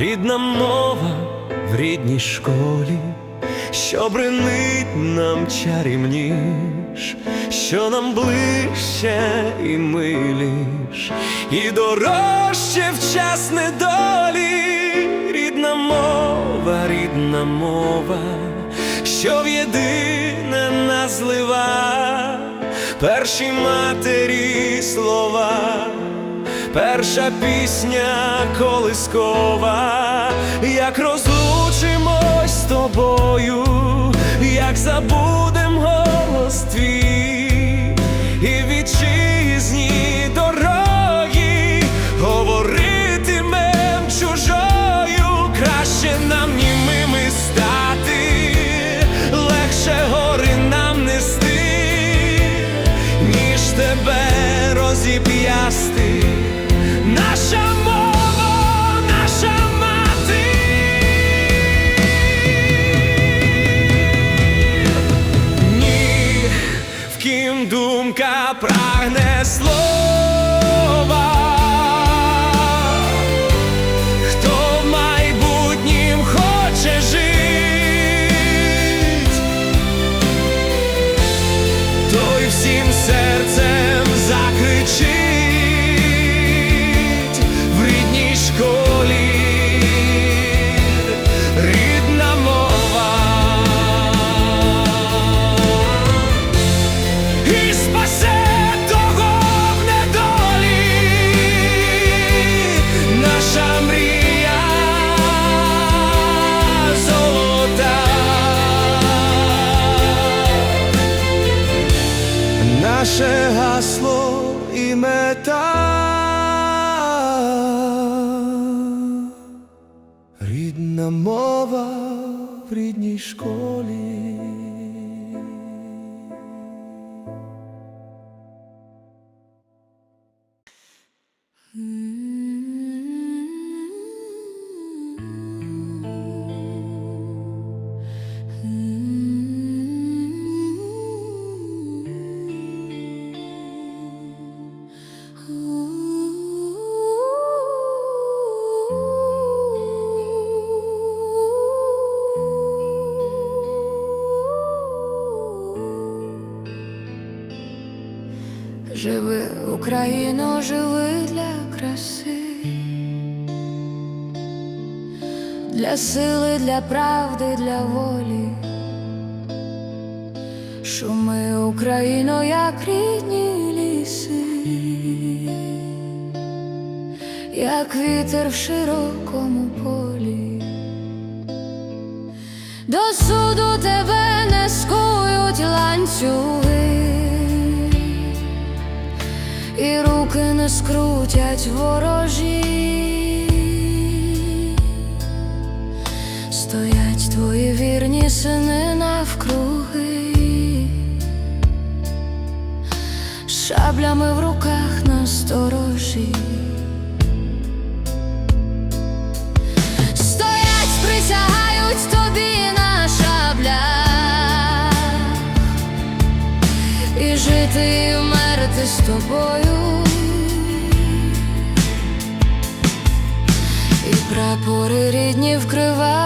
рідна мова в рідній школі, що бренить нам чарівніш, що нам ближче і миліш, і дорожче в час недолі, рідна мова, рідна мова, що в єдине нас злива, перші матері слова. Перша пісня колискова, як розлучимось з тобою, як забудем голос твій, і вітчизні дорогі говоритимем чужою, краще нам німими стати, легше гори нам нести, ніж тебе розіп'ясти. Прагне слова. Хто майбутнім хоче жить, той всім серцем закричить Наше гасло і мета. Рідна мова в рідній школі. Живи, Україно, живи для краси, для сили, для правди, для волі. Шуми, Україно, як рідні ліси, як вітер в широкому полі. До суду тебе не скують ланцюги і руки не скрутять ворожі, стоять твої вірні сини навкруги, шаблями в руках на сторожі. Жити, вмерти з тобою, і прапори рідні вкривають